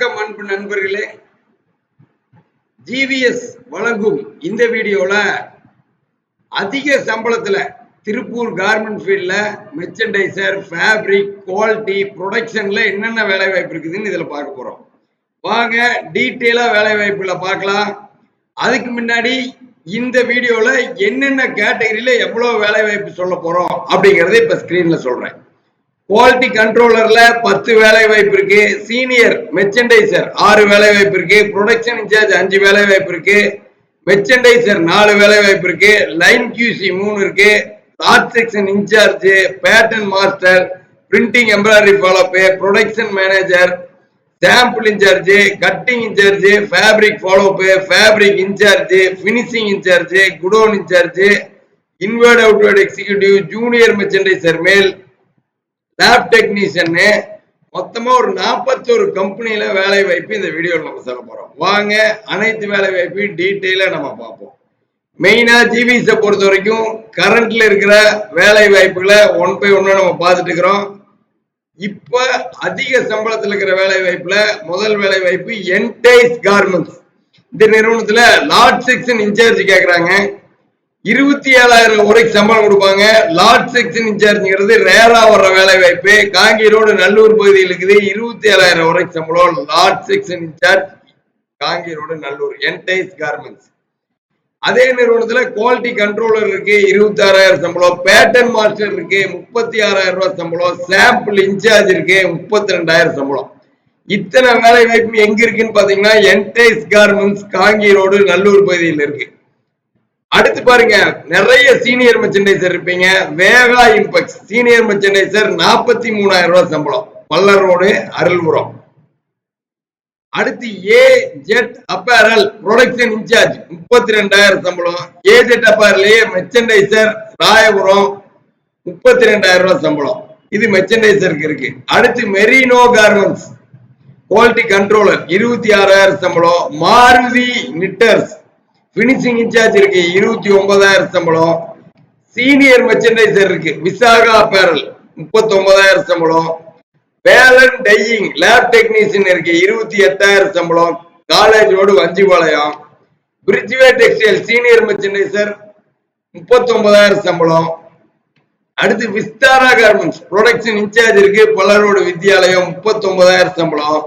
வணக்கம் அன்பு நண்பர்களே. ஜிவிஎஸ் வழங்கும் இந்த வீடியோல அதிக சம்பளத்துல திருப்பூர் கார்மெண்ட் ஃபீல்ட்ல மெர்ச்சன்டைசர் ஃபேப்ரிக் குவாலிட்டி ப்ரொடக்ஷன்ல என்னென்ன வேலை வாய்ப்பு இருக்குதுன்னு இதுல பார்க்க போறோம். வாங்க டீட்டெயிலா வேலை வாய்ப்புல பார்க்கலாம். அதுக்கு முன்னாடி இந்த வீடியோல என்னென்ன கேட்டகரியில எவ்வளவு வேலை வாய்ப்பு சொல்ல போறோம் அப்படிங்கறத இப்ப ஸ்கிரீன்ல சொல்றேன். குவாலிட்டி கண்ட்ரோலர்ல பத்து வேலை வாய்ப்பு இருக்கு. சீனியர் மெர்ச்சன்டைசர் ஆறு வேலை வாய்ப்பு இருக்கு. ப்ரொடக்ஷன் இன்சார்ஜ் அஞ்சு வேலை வாய்ப்பு இருக்கு. மெர்ச்சன்டைசர் நாலு வேலை வாய்ப்பு இருக்கு. லைன் கியூசி மூணு இருக்கு. Art section incharge pattern master printing embroidery follow up production manager sample incharge cutting incharge fabric follow up fabric incharge finishing incharge godown incharge inward outward executive junior merchandiser மேல் lab டெக்னீஷியன்னு மொத்தமா ஒரு நாற்பத்தொரு கம்பெனியில வேலை வாய்ப்பு இந்த வீடியோவில் நம்ம சொல்ல போறோம். வாங்க அனைத்து வேலை வாய்ப்பையும் டீட்டெயிலா நம்ம பார்ப்போம். மெயினா ஜிவிஸை பொறுத்த வரைக்கும் கரண்ட்ல இருக்கிற வேலை வாய்ப்புகளை ஒன் பை ஒன்னு நம்ம பார்த்துட்டு இருக்கிறோம். இப்ப அதிக சம்பளத்தில் இருக்கிற வேலை வாய்ப்புல முதல் வேலை வாய்ப்பு என்டைஸ் கார்மெண்ட்ஸ் இந்த நிறுவனத்துல லார்ட் செக்ஷன் இன்சார்ஜ் கேக்குறாங்க. இருபத்தி ஏழாயிரம் வரைக்கும் சம்பளம் கொடுப்பாங்க. லார்ட் செக்ஷன் இன்சார்ஜ்ங்கிறது ரேரா வர்ற வேலை வாய்ப்பு காங்கி ரோடு நல்லூர் பகுதியில் இருக்குது. இருபத்தி ஏழாயிரம் வரைக்கும் சம்பளம் Lord section incharge Kangi road Nallur Entice garments அதே நிறுவனத்துல குவாலிட்டி கண்ட்ரோலர் இருக்கு இருபத்தி ஆறாயிரம் சம்பளம். பேட்டர்ன் மாஸ்டர் இருக்கு முப்பத்தி ஆறாயிரம் ரூபாய் சம்பளம். சாம்பிள் இன்சார்ஜ் இருக்கு முப்பத்தி ரெண்டாயிரம் சம்பளம். இத்தனை வேலை வாய்ப்பு எங்க இருக்குன்னு பாத்தீங்கன்னா Entice garments Kangi road Nallur பகுதியில் இருக்கு. அடுத்து பாருங்க நிறைய சீனியர் மெர்ச்சன்டைசர் இருப்பீங்க. வேகா இம்பெக்ஸ் சீனியர் மெர்ச்சன்டைசர் நாற்பத்தி மூணாயிரம் ரூபாய் சம்பளம். பல்லர் ரோடு அருள்புரம். அடுத்து A Jet apparel production incharge முப்பத்தி ரெண்டாயிரம் சம்பளம். ஏ ஜெட் அப்பேரலையே மெர்ச்சன்டைசர் ராயபுரம் முப்பத்தி ரெண்டாயிரம் ரூபாய் சம்பளம். இது மெர்ச்சன்டைசருக்கு இருக்கு. அடுத்து மெரினோ கார்மெண்ட்ஸ் குவாலிட்டி கண்ட்ரோலர் இருபத்தி ஆறாயிரம் சம்பளம். மாருதி நிட்டர்ஸ் பினிஷிங் இன்சார்ஜ் இருக்கு. இருபத்தி ஒன்பதாயிரம் சம்பளம். சீனியர் மெர்ச்சன்டைசர் இருக்கு. விசாகா பேரல் முப்பத்தி ஒன்பதாயிரம் சம்பளம். பேலன் டையிங் லேப் டெக்னீஷியன் இருக்கு. இருபத்தி எட்டாயிரம் சம்பளம். College road Vanjipalayam. Bridgeway textile senior merchandiser முப்பத்தி ஒன்பதாயிரம் சம்பளம். அடுத்து விஸ்தாரா கார்மெண்ட்ஸ் ப்ரொடக்ஷன் இன்சார்ஜ் இருக்கு. பலரோடு வித்யாலயம் முப்பத்தி ஒன்பதாயிரம் சம்பளம்.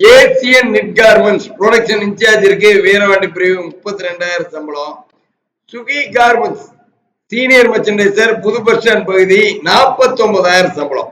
Asian knit garments production incharge இருக்கு. வீரவாண்டி பிரிவு முப்பத்தி ரெண்டாயிரம் சம்பளம். சுகி கார்மெண்ட்ஸ் சீனியர் மெர்ச்சன்டைசர் புது பஸ் ஸ்டாண்ட் பகுதி நாற்பத்தி ஒன்பதாயிரம் சம்பளம்.